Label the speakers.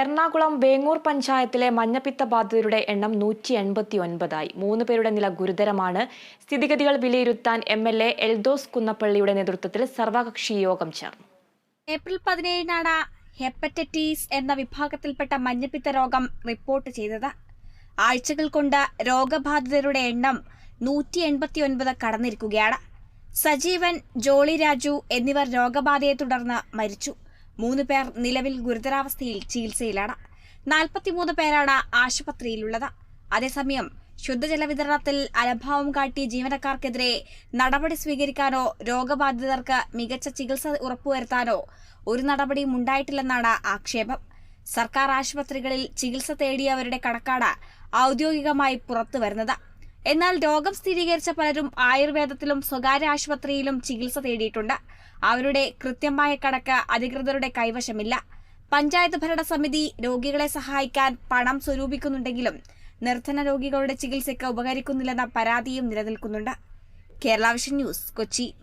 Speaker 1: എറണാകുളം വേങ്ങൂർ പഞ്ചായത്തിലെ മഞ്ഞപ്പിത്ത ബാധിതരുടെ എണ്ണം നൂറ്റി എൺപത്തി ഒൻപതായി മൂന്ന് പേരുടെ നില ഗുരുതരമാണ്. സ്ഥിതിഗതികൾ വിലയിരുത്താൻ എം എൽ എ എൽദോസ് കുന്നപ്പള്ളിയുടെ നേതൃത്വത്തിൽ സർവകക്ഷി യോഗം ചേർന്നു.
Speaker 2: ഏപ്രിൽ പതിനേഴിനാണ് ഹെപ്പറ്റൈറ്റിസ് എന്ന വിഭാഗത്തിൽപ്പെട്ട മഞ്ഞപ്പിത്ത രോഗം റിപ്പോർട്ട് ചെയ്തത്. ആഴ്ചകൾ കൊണ്ട് രോഗബാധിതരുടെ എണ്ണം നൂറ്റി എൺപത്തി ഒൻപത് കടന്നിരിക്കുകയാണ്. സജീവൻ ജോളി രാജു എന്നിവർ രോഗബാധയെ തുടർന്ന് മരിച്ചു. മൂന്ന് പേർ നിലവിൽ ഗുരുതരാവസ്ഥയിൽ ചികിത്സയിലാണ്. നാൽപ്പത്തിമൂന്ന് പേരാണ് ആശുപത്രിയിലുള്ളത്. അതേസമയം ശുദ്ധജല വിതരണത്തിൽ അലംഭാവം കാട്ടിയ ജീവനക്കാർക്കെതിരെ നടപടി സ്വീകരിക്കാനോ രോഗബാധിതർക്ക് മികച്ച ചികിത്സ ഉറപ്പുവരുത്താനോ ഒരു നടപടിയും ഉണ്ടായിട്ടില്ലെന്നാണ് ആക്ഷേപം. സർക്കാർ ആശുപത്രികളിൽ ചികിത്സ തേടിയവരുടെ കണക്കാണ് ഔദ്യോഗികമായി പുറത്തു വരുന്നത് എന്നാൽ രോഗം സ്ഥിരീകരിച്ച പലരും ആയുർവേദത്തിലും സ്വകാര്യ ആശുപത്രിയിലും ചികിത്സ തേടിയിട്ടുണ്ട്. അവരുടെ കൃത്യമായ കണക്ക് അധികൃതരുടെ കൈവശമില്ല. പഞ്ചായത്ത് ഭരണസമിതി രോഗികളെ സഹായിക്കാൻ പണം സ്വരൂപിക്കുന്നുണ്ടെങ്കിലും നിർധന രോഗികളുടെ ചികിത്സയ്ക്ക് ഉപകരിക്കുന്നില്ലെന്ന പരാതിയും നിലനിൽക്കുന്നുണ്ട്. Kerala vision news Kochi.